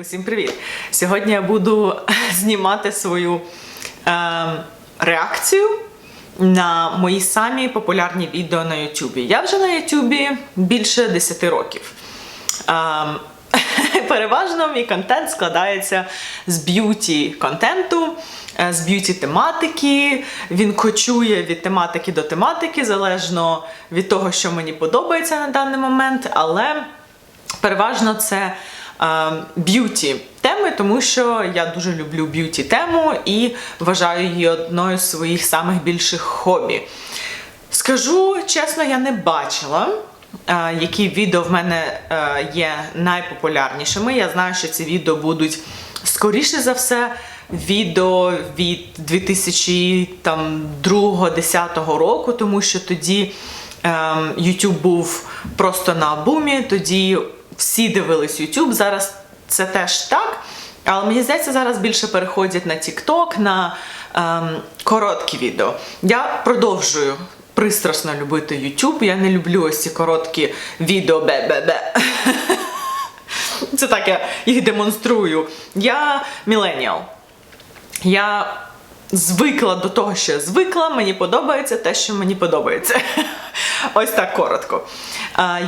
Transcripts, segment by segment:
Усім привіт! Сьогодні я буду знімати свою е, реакцію на мої самі популярні відео на Ютубі. Я вже на Ютубі більше 10 років. Е, переважно мій контент складається з б'юті контенту, е, з б'юті тематики. Він кочує від тематики до тематики, залежно від того, що мені подобається на даний момент, але переважно це б'юті теми, тому що я дуже люблю б'юті тему і вважаю її одною з своїх самих більших хобі. Скажу чесно, я не бачила. Які відео в мене е, є найпопулярнішими. Я знаю, що ці відео будуть скоріше за все відео від 2002-2010 року, тому що тоді ем, YouTube був просто на бумі, тоді всі дивились YouTube. Зараз це теж так. Але мені здається, зараз більше переходять на TikTok, на ем, короткі відео. Я продовжую пристрасно любити YouTube. Я не люблю ось ці короткі відео бе-бе-бе. Це так, я їх демонструю. Я міленіал. Я звикла до того, що я звикла, мені подобається те, що мені подобається. Ось так коротко.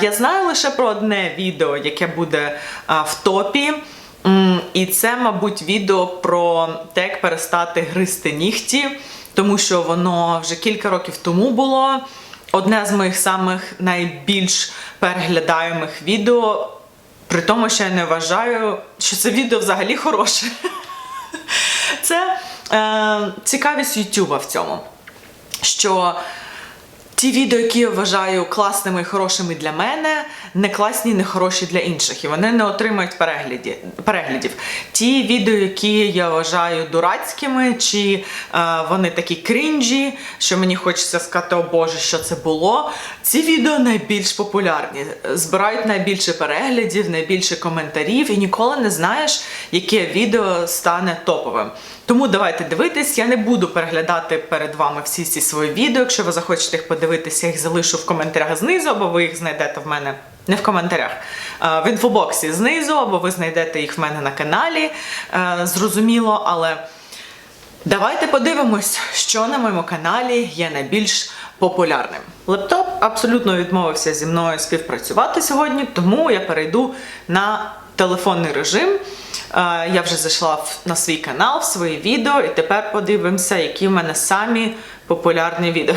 Я знаю лише про одне відео, яке буде в топі. І це, мабуть, відео про те, як перестати гризти нігті, тому що воно вже кілька років тому було. Одне з моїх самих найбільш переглядаємих відео. При тому, що я не вважаю, що це відео взагалі хороше. Е, цікавість Ютуба в цьому. Що ті відео, які я вважаю класними і хорошими для мене, не класні не хороші для інших. І вони не отримають перегляді, переглядів. Ті відео, які я вважаю дурацькими, чи е, вони такі крінжі, що мені хочеться сказати, о Боже, що це було. Ці відео найбільш популярні, збирають найбільше переглядів, найбільше коментарів, і ніколи не знаєш, яке відео стане топовим. Тому давайте дивитись. Я не буду переглядати перед вами всі ці свої відео. Якщо ви захочете їх подивитися, їх залишу в коментарях знизу, або ви їх знайдете в мене не в коментарях, в інфобоксі знизу, або ви знайдете їх в мене на каналі. Е, Зрозуміло, але. Давайте подивимось, що на моєму каналі є найбільш популярним. Лептоп абсолютно відмовився зі мною співпрацювати сьогодні, тому я перейду на телефонний режим. Е, Я вже зайшла на свій канал, в свої відео, і тепер подивимося, які в мене самі популярні відео.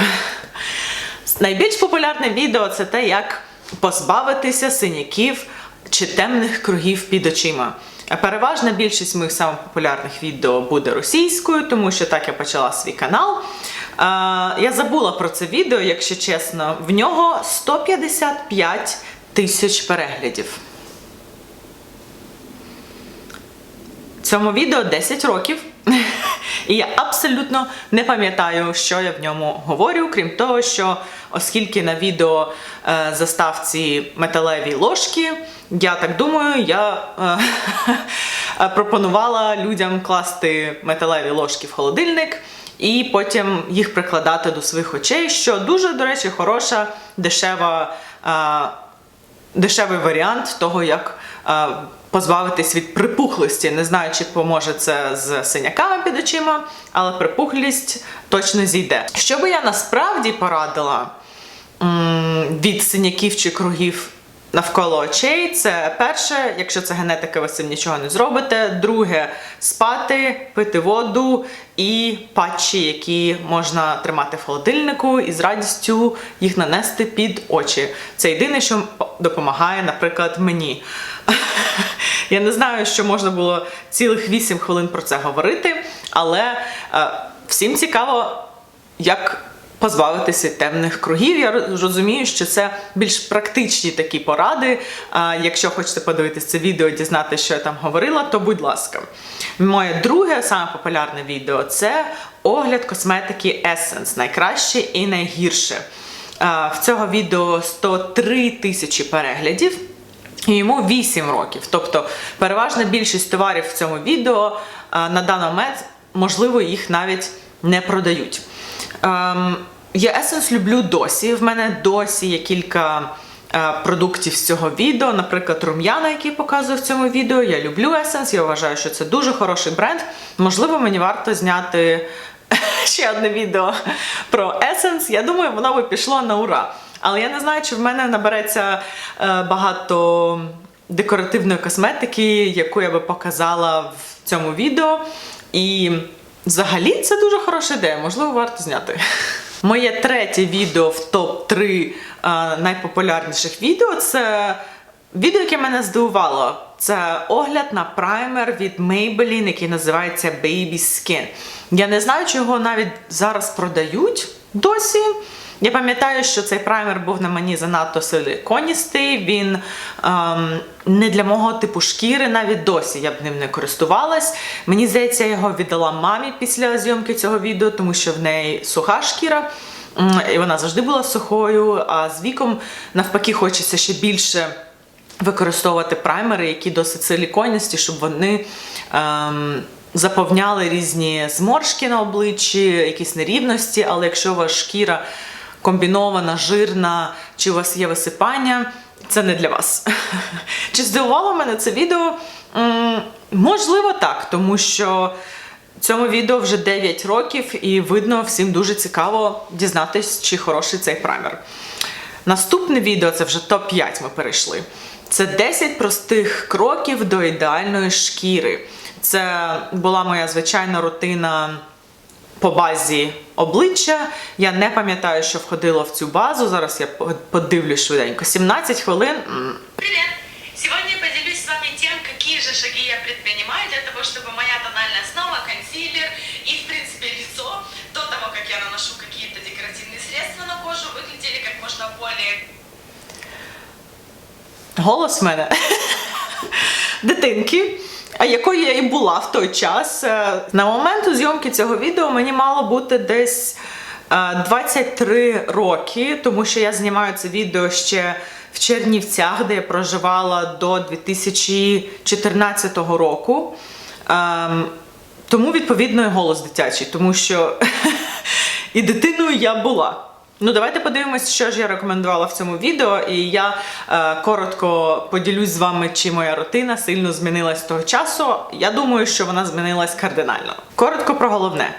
Найбільш популярне відео це те, як позбавитися синяків чи темних кругів під очима. Переважна більшість моїх самих популярних відео буде російською, тому що так я почала свій канал. Е, Я забула про це відео, якщо чесно. В нього 155 тисяч переглядів. Цьому відео 10 років. І я абсолютно не пам'ятаю, що я в ньому говорю, крім того, що оскільки на відео е, заставці металеві ложки, я так думаю, я е, пропонувала людям класти металеві ложки в холодильник і потім їх прикладати до своїх очей, що дуже, до речі, хороша, дешева. е, дешевий варіант того, як е, позбавитись від припухлості. Не знаю, чи поможе це з синяками під очима, але припухлість точно зійде. Що би я насправді порадила від синяків чи кругів навколо очей, це перше, якщо це генетика, ви з цим нічого не зробите. Друге спати, пити воду і патчі, які можна тримати в холодильнику і з радістю їх нанести під очі. Це єдине, що допомагає, наприклад, мені. Я не знаю, що можна було цілих 8 хвилин про це говорити, але е, всім цікаво, як позбавитися темних кругів. Я роз- розумію, що це більш практичні такі поради. А якщо хочете подивитися це відео дізнатися, що я там говорила, то будь ласка. Моє друге, саме популярне відео це огляд косметики Essence. Найкраще і найгірше. В цього відео 103 тисячі переглядів. І йому 8 років. Тобто переважна більшість товарів в цьому відео на даний момент, можливо, їх навіть не продають. Ем, я Essence люблю досі. В мене досі є кілька е, продуктів з цього відео, наприклад, рум'яна, які я показую в цьому відео. Я люблю Essence, я вважаю, що це дуже хороший бренд. Можливо, мені варто зняти ще одне відео про Essence. Я думаю, воно би пішло на ура. Але я не знаю, чи в мене набереться е, багато декоративної косметики, яку я би показала в цьому відео. І взагалі це дуже хороша ідея, можливо, варто зняти. Моє третє відео в топ-3 е, найпопулярніших відео це відео, яке мене здивувало. Це огляд на праймер від Maybelline, який називається Baby Skin. Я не знаю, чи його навіть зараз продають досі. Я пам'ятаю, що цей праймер був на мені занадто силиконістий, він ем, не для мого типу шкіри, навіть досі я б ним не користувалась. Мені здається, я його віддала мамі після зйомки цього відео, тому що в неї суха шкіра. І вона завжди була сухою, а з віком навпаки хочеться ще більше використовувати праймери, які досить силіконісті, щоб вони ем, заповняли різні зморшки на обличчі, якісь нерівності, але якщо вас шкіра комбінована, жирна, чи у вас є висипання, це не для вас. Чи здивувало мене це відео? Можливо, так, тому що цьому відео вже 9 років, і видно, всім дуже цікаво дізнатись, чи хороший цей праймер. Наступне відео це вже топ-5 ми перейшли. Це 10 простих кроків до ідеальної шкіри. Це була моя звичайна рутина по базі обличчя. Я не пам'ятаю, що входило в цю базу. Зараз я подивлюсь швиденько. 17 хвилин. М, Привет! Сегодня я поделюсь с вами тем, какие же шаги я предпринимаю для того, чтобы моя тональная основа, консилер и, в принципе, лицо до того, как я наношу какие-то декоративные средства на кожу, выглядели как можно более Голос в мене дитинки, а якою я і була в той час. Е, На момент зйомки цього відео мені мало бути десь е, 23 роки, тому що я знімаю це відео ще в Чернівцях, де я проживала до 2014 року. Ем, Тому, відповідно, і голос дитячий, тому що і дитиною я була. Ну, давайте подивимось, що ж я рекомендувала в цьому відео, і я е, коротко поділюсь з вами, чи моя рутина сильно змінилась з того часу. Я думаю, що вона змінилась кардинально. Коротко про головне.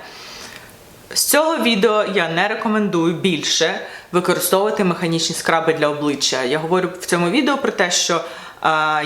З цього відео я не рекомендую більше використовувати механічні скраби для обличчя. Я говорю в цьому відео про те, що е,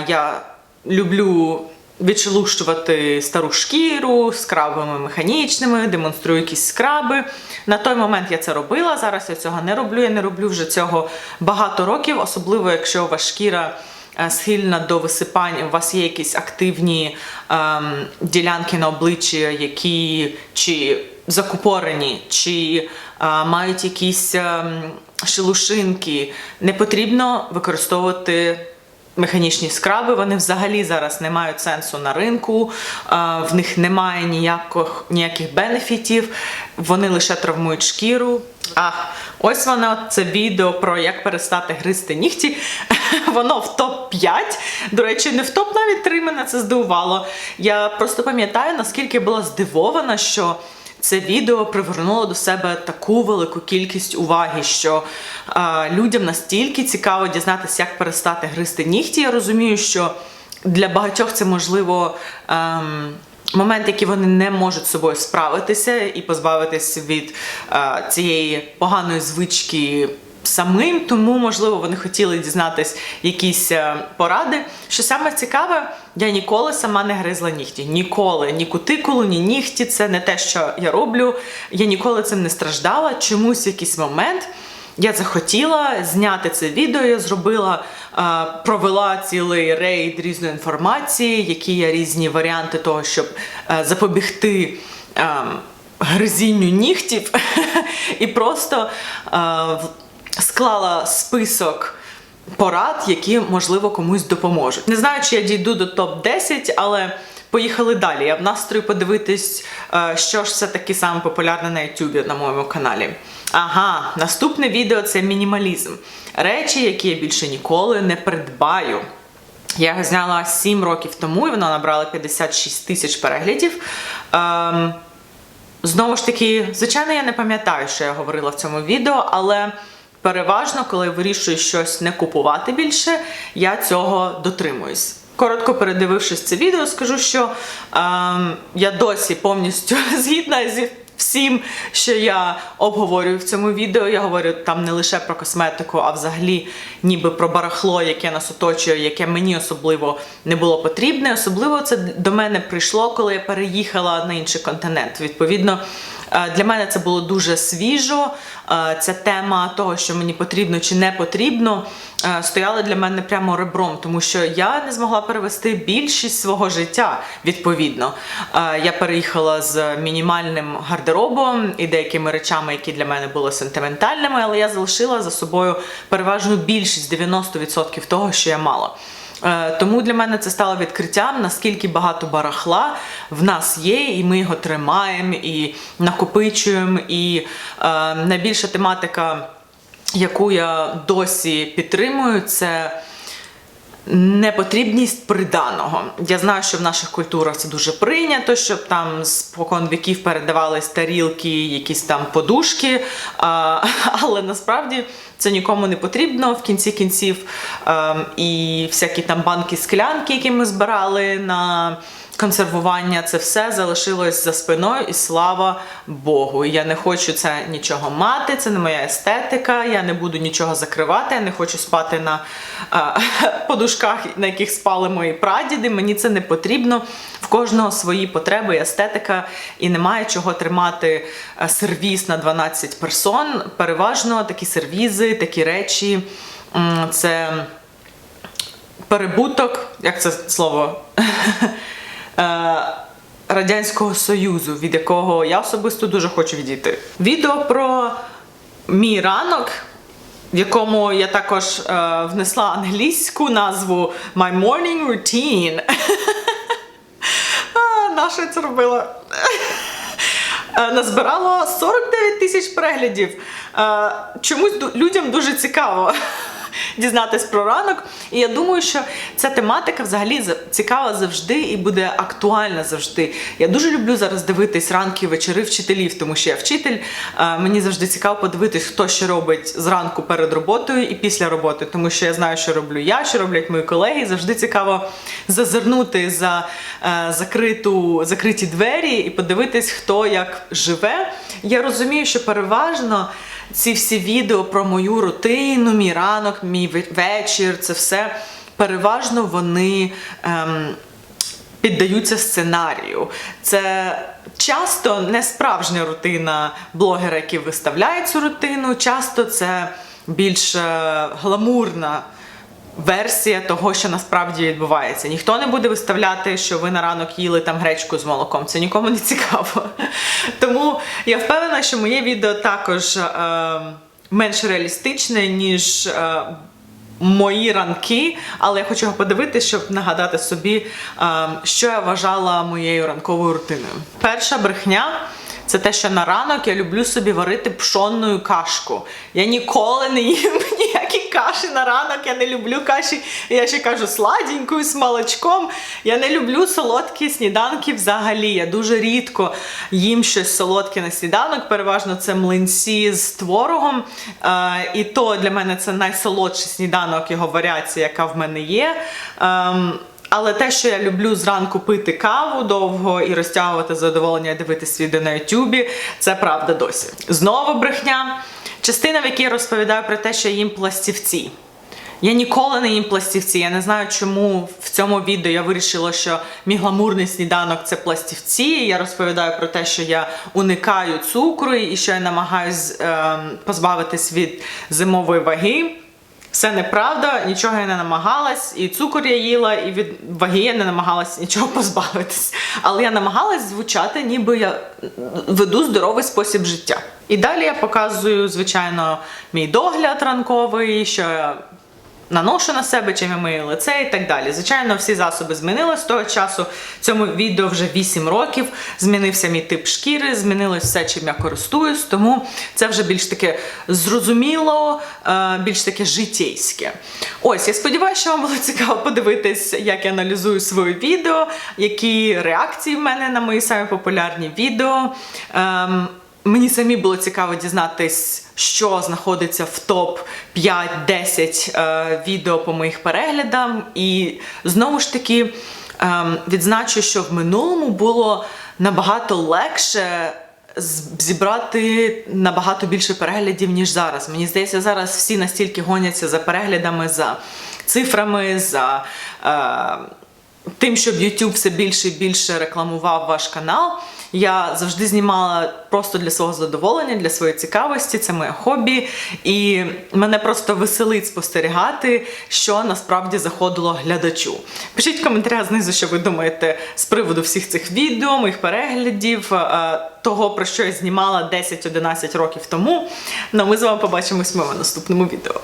я люблю відшелущувати стару шкіру скрабами механічними, демонструю якісь скраби. На той момент я це робила. Зараз я цього не роблю. Я не роблю вже цього багато років, особливо якщо вас шкіра е, схильна до висипань, у вас є якісь активні ем, ділянки на обличчі, які чи закупорені, чи е, мають якісь ем, шелушинки. Не потрібно використовувати механічні скраби. Вони взагалі зараз не мають сенсу на ринку, е, в них немає ніяких, ніяких бенефітів, вони лише травмують шкіру. А ось воно це відео про як перестати гризти нігті. Воно в топ-5. До речі, не в топ навіть 3 мене це здивувало. Я просто пам'ятаю, наскільки була здивована, що це відео привернуло до себе таку велику кількість уваги, що е, людям настільки цікаво дізнатися, як перестати гризти нігті. Я розумію, що для багатьох це можливо. Ем, Момент, який вони не можуть з собою справитися і позбавитись від е, цієї поганої звички самим, тому, можливо, вони хотіли дізнатись якісь е, поради. Що саме цікаве, я ніколи сама не гризла нігті. Ніколи, ні кутикулу, ні нігті. Це не те, що я роблю. Я ніколи цим не страждала. Чомусь в якийсь момент. Я захотіла зняти це відео, я зробила, е, провела цілий рейд різної інформації, які є різні варіанти того, щоб е, запобігти ем, гризінню нігтів, і просто е, склала список порад, які, можливо, комусь допоможуть. Не знаю, чи я дійду до топ-10, але поїхали далі. Я в настрої подивитись, е, що ж все таки саме популярне на YouTube на моєму каналі. Ага, наступне відео це мінімалізм. Речі, які я більше ніколи не придбаю. Я його зняла 7 років тому, і вона набрала 56 тисяч переглядів. Ем, Знову ж таки, звичайно, я не пам'ятаю, що я говорила в цьому відео, але переважно, коли вирішую щось не купувати більше, я цього дотримуюсь. Коротко передивившись це відео, скажу, що ем, я досі повністю згідна зі всім, що я обговорюю в цьому відео. Я говорю там не лише про косметику, а взагалі ніби про барахло, яке нас оточує, яке мені особливо не було потрібне. Особливо це до мене прийшло, коли я переїхала на інший континент. Відповідно, е, для мене це було дуже свіжо. Е, Ця тема того, що мені потрібно чи не потрібно, е, стояла для мене прямо ребром, тому що я не змогла перевести більшість свого життя. Відповідно, Е, я переїхала з мінімальним гардеробом і деякими речами, які для мене були сентиментальними, але я залишила за собою переважну більшість 90% того, що я мала. Е, Тому для мене це стало відкриттям, наскільки багато барахла в нас є, і ми його тримаємо, і накопичуємо. І е, найбільша тематика, яку я досі підтримую, це непотрібність приданого. Я знаю, що в наших культурах це дуже прийнято, щоб там спокон віків передавались тарілки, якісь там подушки. Але насправді це нікому не потрібно в кінці кінців. Ем, і всякі там банки склянки, які ми збирали на консервування, це все залишилось за спиною, і слава Богу. Я не хочу це нічого мати, це не моя естетика, я не буду нічого закривати, я не хочу спати на е, подушках, на яких спали мої прадіди. Мені це не потрібно. В кожного свої потреби естетика, і немає чого тримати е, сервіс на 12 персон. Переважно такі сервізи, такі речі. Це перебуток, як це слово? Е, Радянського Союзу, від якого я особисто дуже хочу відійти. Відео про мій ранок, в якому я також е, внесла англійську назву My Morning Routine. А, Наша це робила. Е, Назбирало 49 тисяч переглядів. Чомусь людям дуже цікаво дізнатись про ранок. І я думаю, що ця тематика взагалі за- цікава завжди і буде актуальна завжди. Я дуже люблю зараз дивитись ранки і вечори вчителів, тому що я вчитель. Е, Мені завжди цікаво подивитись, хто що робить зранку перед роботою і після роботи, тому що я знаю, що роблю я, що роблять мої колеги. Завжди цікаво зазирнути за е, закриту, закриті двері і подивитись, хто як живе. Я розумію, що переважно ці всі відео про мою рутину, мій ранок, мій вечір, це все переважно вони. Ем, піддаються сценарію. Це часто не справжня рутина блогера, який виставляє цю рутину. Часто це більш е, гламурна версія того, що насправді відбувається. Ніхто не буде виставляти, що ви на ранок їли там гречку з молоком. Це нікому не цікаво. Тому я впевнена, що моє відео також е, менш реалістичне, ніж. Е, мої ранки, але я хочу його подивитися, щоб нагадати собі, е, що я вважала моєю ранковою рутиною. Перша брехня. Це те, що на ранок я люблю собі варити пшонну кашку. Я ніколи не їм ніякі каші на ранок. Я не люблю каші. Я ще кажу сладенькою з молочком. Я не люблю солодкі сніданки взагалі. Я дуже рідко їм щось солодке на сніданок. Переважно це млинці з творогом. Е, і то для мене це найсолодший сніданок, його варіація, яка в мене є. Ем, але те, що я люблю зранку пити каву довго і розтягувати задоволення, дивитись відео на Ютубі, це правда досі. Знову брехня. Частина, в якій я розповідаю про те, що я їм пластівці. Я ніколи не їм пластівці. Я не знаю, чому в цьому відео я вирішила, що мій гламурний сніданок це пластівці. Я розповідаю про те, що я уникаю цукру і що я намагаюсь ем, позбавитись від зимової ваги. Все неправда, нічого я не намагалась, і цукор я їла, і від ваги я не намагалась нічого позбавитись. Але я намагалась звучати, ніби я веду здоровий спосіб життя. І далі я показую, звичайно, мій догляд ранковий, що я наношу на себе, чим я мию лице і так далі. Звичайно, всі засоби змінились з того часу. Цьому відео вже 8 років. Змінився мій тип шкіри, змінилось все, чим я користуюсь, тому це вже більш таке зрозуміло, е, більш таке житейське. Ось, я сподіваюся, що вам було цікаво подивитись, як я аналізую своє відео, які реакції в мене на мої самі популярні відео. Мені самі було цікаво дізнатись, що знаходиться в топ 5-10 е, відео по моїх переглядам. І знову ж таки ем, відзначу, що в минулому було набагато легше зібрати набагато більше переглядів, ніж зараз. Мені здається, зараз всі настільки гоняться за переглядами, за цифрами, за. Е, тим, щоб YouTube все більше і більше рекламував ваш канал. Я завжди знімала просто для свого задоволення, для своєї цікавості, це моє хобі. І мене просто веселить спостерігати, що насправді заходило глядачу. Пишіть в знизу, що ви думаєте з приводу всіх цих відео, моїх переглядів, е, того, про що я знімала 10-11 років тому. Ну, ми з вами побачимось в моєму наступному відео.